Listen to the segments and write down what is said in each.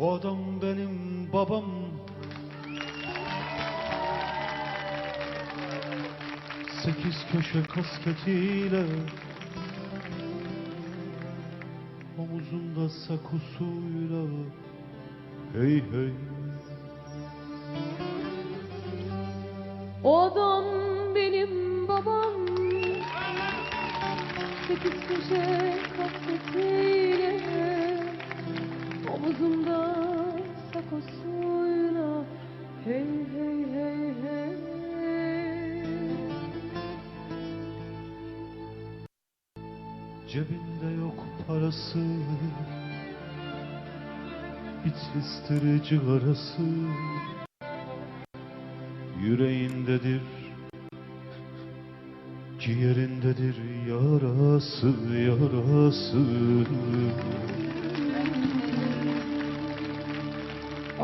O adam benim babam. Sekiz köşe kasketiyle Omuzunda sakusuyla. Hey hey. O adam benim babam. Sekiz köşe kasetiyle Omuzumda sakosuyla Hey hey hey hey. Cebinde yok parası Bitlistir cigarası Yüreğindedir Ciğerindedir yarası yarası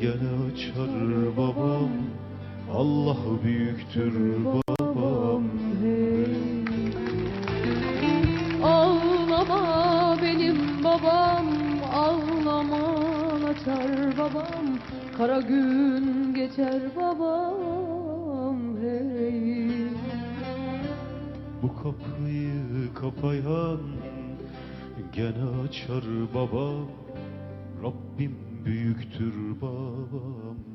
Gene açar babam Allah büyüktür babam. Ağlama benim babam Ağlama açar babam. Kara gün geçer babam hey. Bu kapıyı kapayan Gene açar babam. Rabbim büyüktür babam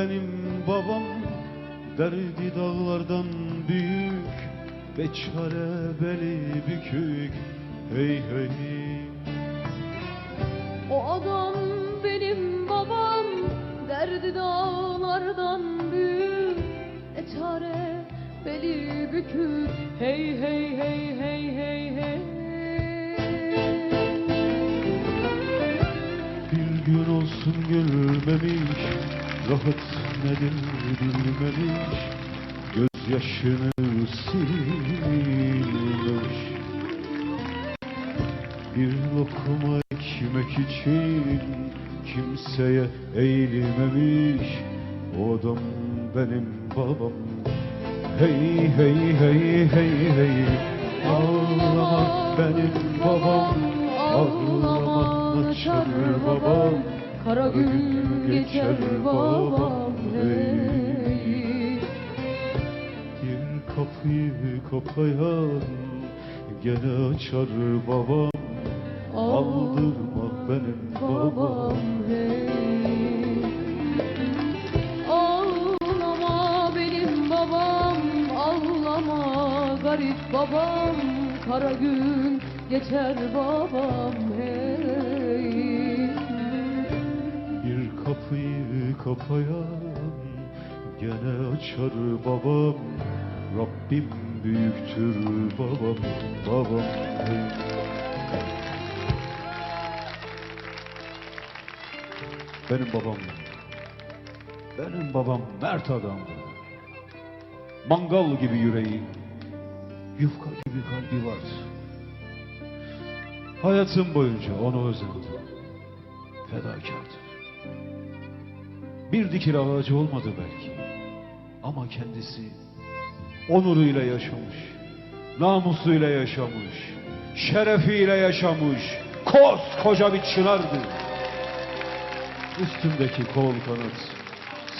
benim babam. Derdi dağlardan büyük Beçare beli bükük. Hey hey. O adam benim babam. Derdi dağlardan büyük Ne çare beli bükük. Hey hey hey hey hey hey. Bir gün olsun gülmemiş Rahat nedir bilmemiş Gözyaşını silmiş. Bir lokma ekmek için Kimseye eğilmemiş. O adam benim babam. Hey hey hey hey hey. Ağlama benim babam. Ağlama açar babam Kara gün geçer babam hey Bir kapıyı kapayan Gene açar babam. Aldırma benim babam. Hey Ağlama benim babam Ağlama garip babam. Kara gün geçer babam hey kapıyı kapayan Gene açar babam. Rabbim büyüktür babam Babam. Benim babam. Benim babam mert adamdı Mangal gibi yüreği Yufka gibi kalbi vardı Hayatım boyunca onu özledim. Fedakardı Bir dikir ağacı olmadı belki Ama kendisi onuruyla yaşamış namusuyla yaşamış, şerefiyle yaşamış, koskoca bir çınardı. Üstümdeki kol kanat,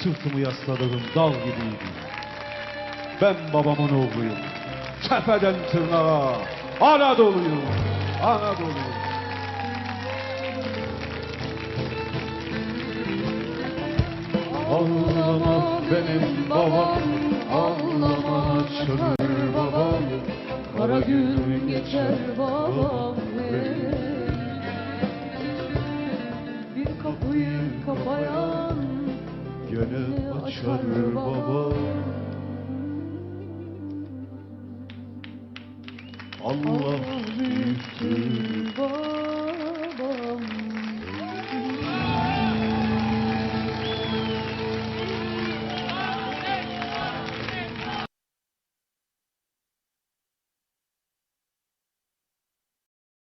sırtımı yasladığım dal gibiydi. Ben babamın oğluyum, tepeden tırnağa, Anadolu'yum, Anadolu'yum. Ağlama benim babam, ağlama çölür babam. Kara gün geçer babam. Bir kapıyı kapayan Gene açar babam. Allah büyüktür babam